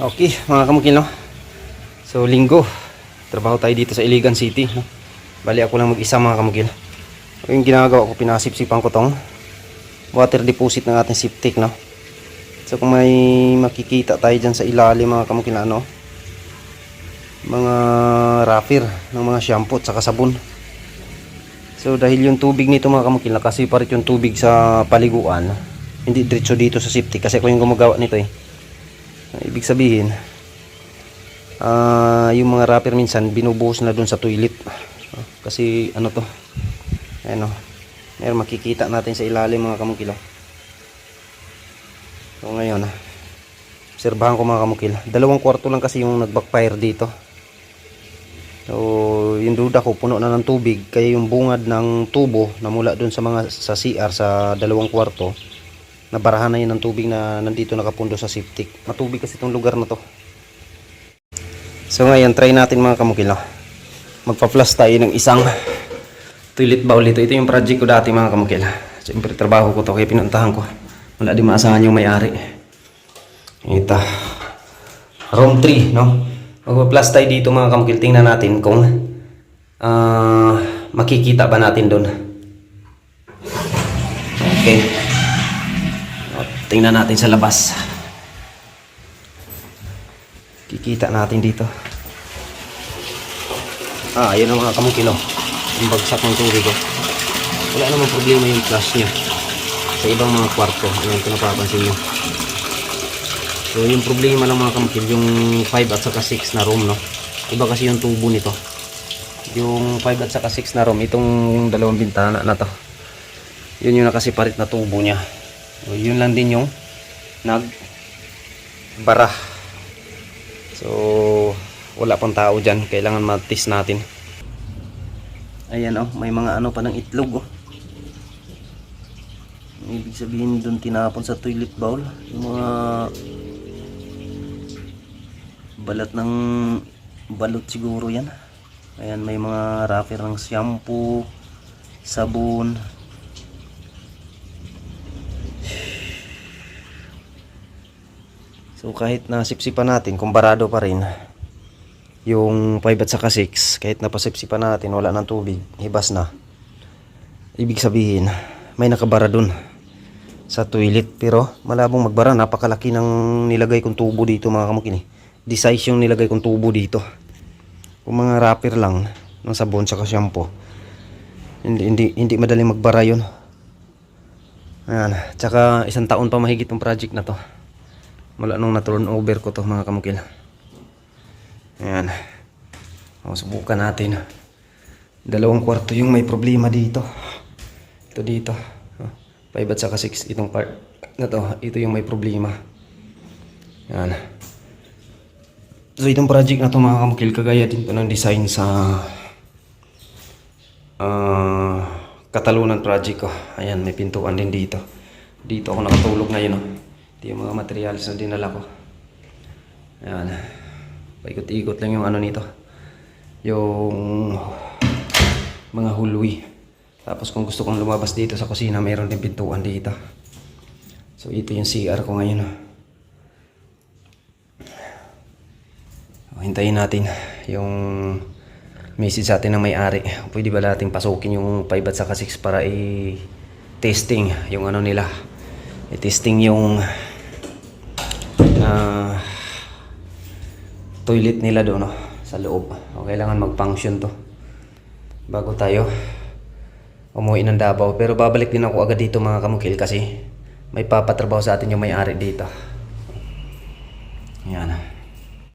Okay, mga kamukil, no? So, linggo. Trabaho tayo dito sa Iligan City, no? Bali ako lang mag-isa, mga kamukil. Yung ginagawa ko, pinasipsipan ko tong water deposit ng ating septic, no? So, kung may makikita tayo dyan sa ilalim, mga kamukil, ano? Mga wrapper ng mga shampoo at saka sabon. So, dahil yung tubig nito, mga kamukil, nakasiparit yung tubig sa paliguan, hindi diretso dito sa septic kasi ako yung gumagawa nito, eh. Ibig sabihin, ah yung mga wrapper minsan binubuhos na dun sa toilet. Ah, Kasi ano to? Ayan o. Meron makikita natin sa ilalim mga kamukil. oh. So ngayon, ah, obserbahan ko mga kamukil. Dalawang kwarto lang kasi yung nag-backfire dito. So, yung duda ko puno na ng tubig kaya yung bungad ng tubo na mula dun sa mga sa CR sa dalawang kwarto nabarahan na yun ng tubig na nandito nakapundo sa septic. Matubig kasi itong lugar na to. So ngayon, try natin mga kamukil. no? Magpa-flush tayo ng isang toilet bowl dito. Ito yung project ko dati mga kamukil. Siyempre trabaho ko to kaya pinuntahan ko. Wala di maasahan yung may-ari. Ito. Room 3, no? Magpa-flush tayo dito mga kamukil. Tingnan natin kung ah, makikita ba natin doon. Okay. Tingnan natin sa labas. Kikita natin dito. Ah, ayun ang mga kamukilo. Yung bagsak ng tubig ko. Wala namang problema yung flush niya. Sa ibang mga kwarto. Ayan, kung napapansin nyo. So, yung problema lang mga kamukil, yung 5 at saka 6 na room, no? Iba kasi yung tubo nito. Yung 5 at saka 6 na room, itong dalawang bintana na to. Yun yung nakasiparit na tubo niya. So, yun lang din yung nag bara. So, wala pang tao dyan. Kailangan matis natin. Ayan oh, may mga ano pa ng itlog oh. Ibig sabihin doon tinapon sa toilet bowl. Yung mga balat ng balot siguro yan. Ayan, may mga wrapper ng shampoo, sabon, So kahit na sipsipan natin, kumbarado pa rin yung 5 at saka 6, kahit napasipsipan natin, wala ng tubig, hibas na. Ibig sabihin, may nakabara dun sa toilet. Pero malabong magbara, napakalaki ng nilagay kong tubo dito mga kamukini. Di size yung nilagay kong tubo dito. Kung mga wrapper lang ng sabon saka shampoo, hindi, hindi, hindi madaling magbara yun. Ayan. Tsaka isang taon pa mahigit yung project na to. Mula nung na-turn over ko to mga kamukil. Ayan. O, subukan natin. Dalawang kwarto yung may problema dito. Ito dito. O, 5 at saka 6 itong part na to. Ito yung may problema. Ayan. So itong project na to mga kamukil kagaya din to ng design sa ah Katalunan project ko. Ayan, may pintuan din dito. Dito ako nakatulog ngayon. Oh. Ito yung mga materials na dinala ko. Ayan. Paikot-ikot lang yung ano nito. Yung mga hulwi. Tapos kung gusto kong lumabas dito sa kusina, mayroon din pintuan dito. So ito yung CR ko ngayon. oh. So, hintayin natin yung message sa atin ng may-ari. Pwede ba natin pasukin yung 5 at saka 6 para i-testing yung ano nila. I-testing yung ah, toilet nila doon no, sa loob. O, kailangan mag-function to bago tayo umuwi ng Davao. Pero babalik din ako agad dito mga kamukil kasi may papatrabaho sa atin yung may-ari dito. Yan.